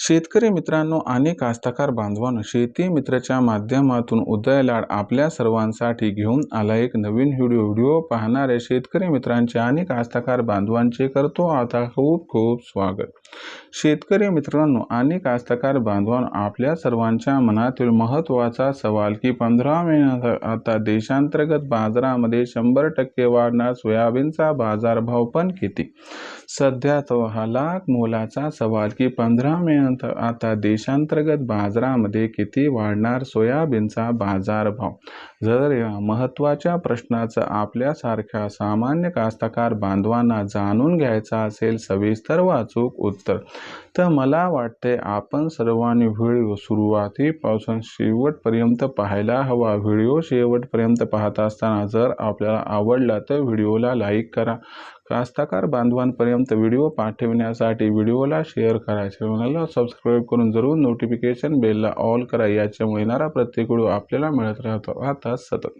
शेतकरी मित्रांनो आणि कास्तकार बांधवांनो शेती मित्राच्या माध्यमातून उदय लाड आपल्या सर्वांसाठी घेऊन आला एक नवीन व्हिडिओ. व्हिडिओ पाहणाऱ्या शेतकरी मित्रांचे आणि कास्तकार बांधवांचे करतो आता खूप खूप स्वागत. शेतकरी मित्रांनो आणि कास्तकार बांधवांनो आपल्या सर्वांच्या मनातील महत्त्वाचा सवाल की पंधरा महिन्यात आता देशांतर्गत बाजारामध्ये शंभर टक्के वाढणार सोयाबीनचा बाजारभाव पण किती? सध्या तो हा लाख मोलाचा सवाल की पंधरा महिन्यात आता देशांतर्गत बाजारामध्ये किती वाढणार सोयाबीनचा बाजारभाव? जर या महत्त्वाच्या प्रश्नाचं आपल्यासारख्या सामान्य कास्तकार बांधवांना जाणून घ्यायचा असेल सविस्तर वाचूक उत्तर. तर मला वाटते आपण सर्वांनी व्हिडिओ सुरुवातीपासून शेवटपर्यंत पाहायला हवा. व्हिडिओ शेवटपर्यंत पाहत असताना जर आपल्याला आवडला तर व्हिडिओला लाईक करा. कास्तकार बांधवांपर्यंत व्हिडिओ पाठविण्यासाठी व्हिडिओला शेअर करा. चॅनलला सबस्क्राईब करून जरूर नोटिफिकेशन बेलला ऑल करा. याच्यामुळे येणारा प्रत्येक व्हिडिओ आपल्याला मिळत राहतो. आता सतत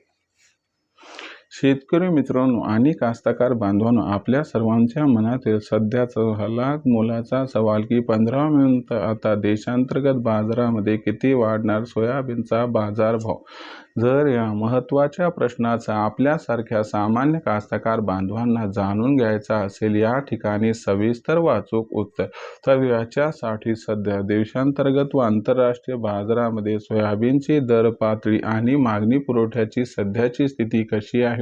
शेतकरी मित्रांनो आणि कास्तकार बांधवांनो आपल्या सर्वांच्या मनातील सध्याचा हलाक मोलाचा सवाल की पंधरा मिनिट आता देशांतर्गत बाजारामध्ये किती वाढणार सोयाबीनचा बाजारभाव? जर या महत्त्वाच्या प्रश्नाचा आपल्यासारख्या सामान्य कास्तकार बांधवांना जाणून घ्यायचा असेल या ठिकाणी सविस्तर वाचूक उत्तर. तर याच्यासाठी सध्या देशांतर्गत व आंतरराष्ट्रीय बाजारामध्ये सोयाबीनची दर पातळी आणि मागणी पुरवठ्याची सध्याची स्थिती कशी आहे?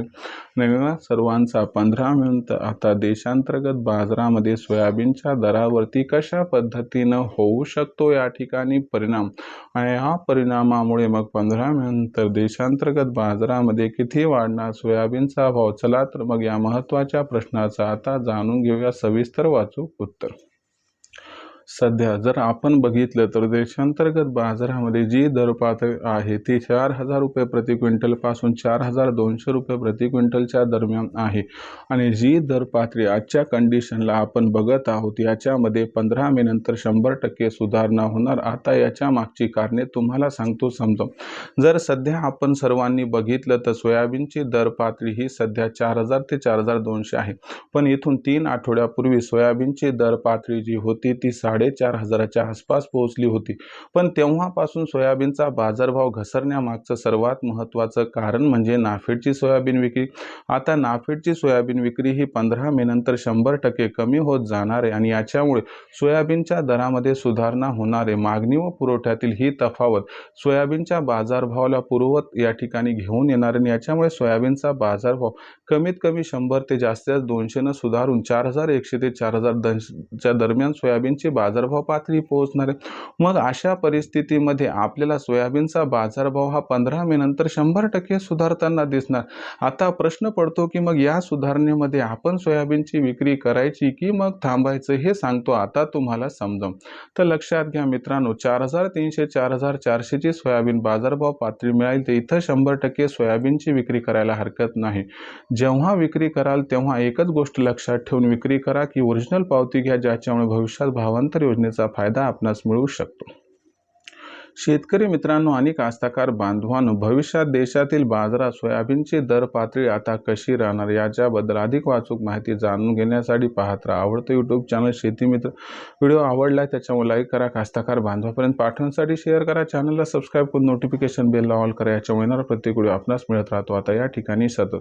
नव्या सर्वांचा पंधरा मिनिट आता देशांतर्गत बाजारामध्ये सोयाबीनच्या दरावरती कशा पद्धतीनं होऊ शकतो या ठिकाणी परिणाम? आणि या परिणामामुळे मग पंधरा मिनिट देशांतर्गत बाजारामध्ये किती वाढणार सोयाबीनचा भाव? चला तर मग या महत्त्वाच्या प्रश्नाचा आता जाणून घेऊया. सविस्तर वाचू उत्तर. सध्या जर आपण बघितलं तर देशांतर्गत बाजारामध्ये जी दर पातळी आहे ती चार हजार रुपये प्रति क्विंटलपासून चार हजार दोनशे रुपये प्रति क्विंटलच्या दरम्यान आहे. आणि जी दर पातळी आजच्या कंडिशनला आपण बघत आहोत याच्यामध्ये पंधरा मे नंतर शंभर टक्के सुधारणा होणार. आता याच्या मागची कारणे तुम्हाला सांगतो समजो जर सध्या आपण सर्वांनी बघितलं तर सोयाबीनची दर पातळी ही सध्या चार हजार ते चार हजार दोनशे आहे. पण इथून तीन आठवड्यापूर्वी सोयाबीनची दर पातळी जी होती ती साडे साडेचार हजाराच्या आसपास पोहोचली होती. पण तेव्हापासून सोयाबीनचा बाजारभाव घसरण्यामागचं सर्वात महत्त्वाचं कारण म्हणजे नाफेडची सोयाबीन विक्री. आता नाफेडची सोयाबीन विक्री ही पंधरा मे नंतर शंभर टक्के कमी होत जाणार आहे आणि याच्यामुळे सोयाबीनच्या दरामध्ये सुधारणा होणार आहे. मागणी व पुरवठ्यातील ही तफावत सोयाबीनच्या बाजारभावाला पुरवत या ठिकाणी घेऊन येणार आणि याच्यामुळे सोयाबीनचा बाजारभाव कमीत कमी शंभर ते जास्तीत दोनशेनं सुधारून चार हजार एकशे ते चार हजार दरम्यान सोयाबीनची बाजार बाजारभाव पातळी पोहोचणार आहे मग अशा परिस्थितीमध्ये आपल्याला सोयाबीनचा बाजारभाव हा पंधरा मे नंतर शंभर टक्के सुधारताना दिसणार. आता प्रश्न पडतो की मग या सुधारणेमध्ये आपण सोयाबीनची विक्री करायची की मग थांबायचं हे सांगतो आता तुम्हाला समजम तर लक्षात घ्या मित्रांनो चार हजार तीनशे चार हजार चारशेची सोयाबीन बाजारभाव पातळी मिळाली तर इथं शंभर टक्के सोयाबीनची विक्री करायला हरकत नाही. जेव्हा विक्री कराल तेव्हा एकच गोष्ट लक्षात ठेवून विक्री करा की ओरिजिनल पावती घ्या ज्याच्यामुळे भविष्यात भावांतर योजनेचा फायदा आपणास मिळू शकतो. शेतकरी मित्रांनो आणि कास्तकार बांधवांनो भविष्यात देशातील बाजारात सोयाबीनची दर पातळी आता कशी राहणार याच्याबद्दल अधिक वाचूक माहिती जाणून घेण्यासाठी पाहत राहा. आवडतं यूट्यूब चॅनल शेती मित्र व्हिडिओ आवडला त्याच्यामुळे लाईक करा. कास्तकार बांधवापर्यंत पाठवण्यासाठी शेअर करा. चॅनलला सबस्क्राईब करून नोटिफिकेशन बेलला ऑल करा. याच्यामुळे येणारा प्रत्येक व्हिडिओ आपणास मिळत राहतो. आता या ठिकाणी सतत.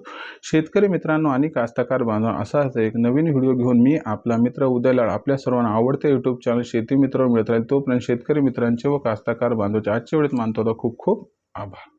शेतकरी मित्रांनो आणि कास्तकार बांधव असाच एक नवीन व्हिडिओ घेऊन मी आपला मित्र उदयलाड आपल्या सर्वांना आवडते यूट्यूब चॅनल शेती मित्र मिळत राहील. तोपर्यंत शेतकरी मित्रांचे व कास्तकार बांधवाचे आजच्या वेळेत मानतो खूप खूप आभार